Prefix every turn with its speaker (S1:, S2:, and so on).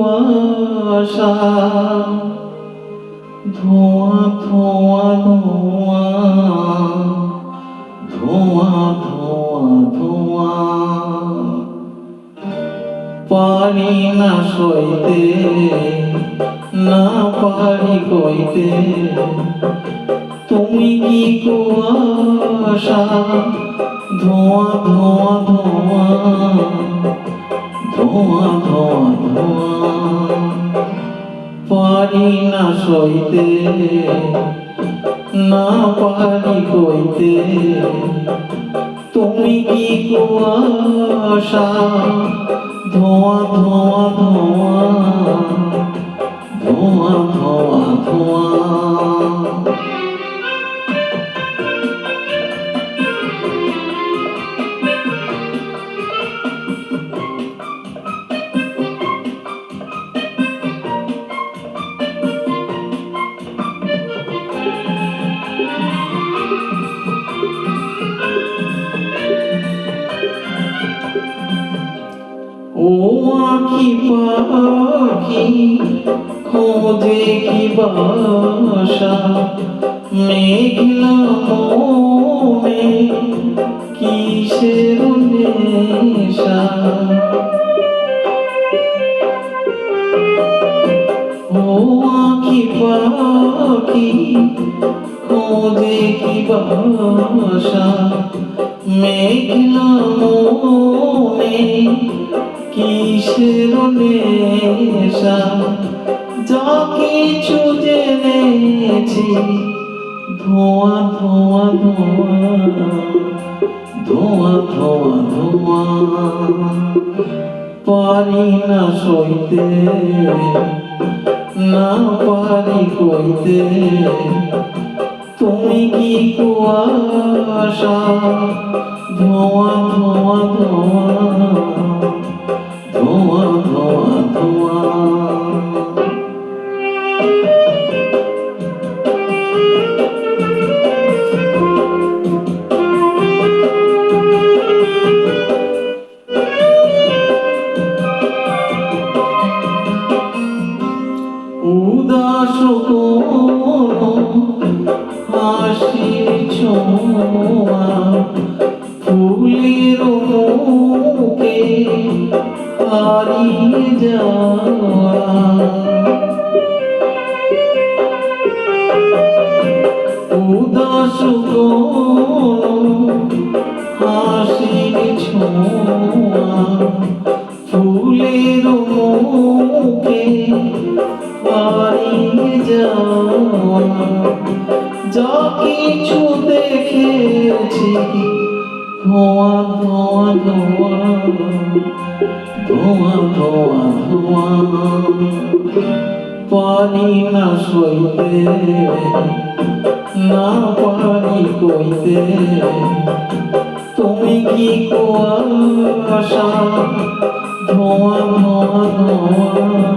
S1: আশা ধোঁয়া ধোঁয়া ধোঁয়া ধোঁয়া ধোঁয়া ধোঁয়া। পারি না সইতে, না পারি কইতে তুমি কি কুয়াশা? ধোঁয়া ধোঁয়া ধোঁয়া। পারি না সইতে, না পারি কইতে তুমি কি কুয়াশা? ধোঁয়া ধোঁয়া ধোঁয়া ধোঁয়া ধোঁয়া ধোঁয়া। ও আখি পাখি, খোঁজে কি বাসা? মেঘলা মনে কিসের নেশা? ও আখি পাখি, খোঁজে কি বাসা? মেঘলা মনে কিসের নেশা? যা কিছু জেনেছি, ধোঁয়া ধোঁয়া ধোঁয়া ধোঁয়া ধোঁয়া ধোঁয়া। পারি না সইতে, না পারি কইতে। তুমি কি কুয়াশা? ধোঁয়া ধোঁয়া হাসির ছোঁয়া ফুলের মুখে হারিয়ে যাওয়া। যা কিছু দেখেছি, ধোঁয়া ধোঁয়া ধোঁয়া ধোঁয়া ধোঁয়া ধোঁয়া। পারি না সইতে, না পারি কইতে, তুমি কি কুয়াশা? ধোঁয়া ধোঁয়া ধোঁয়া।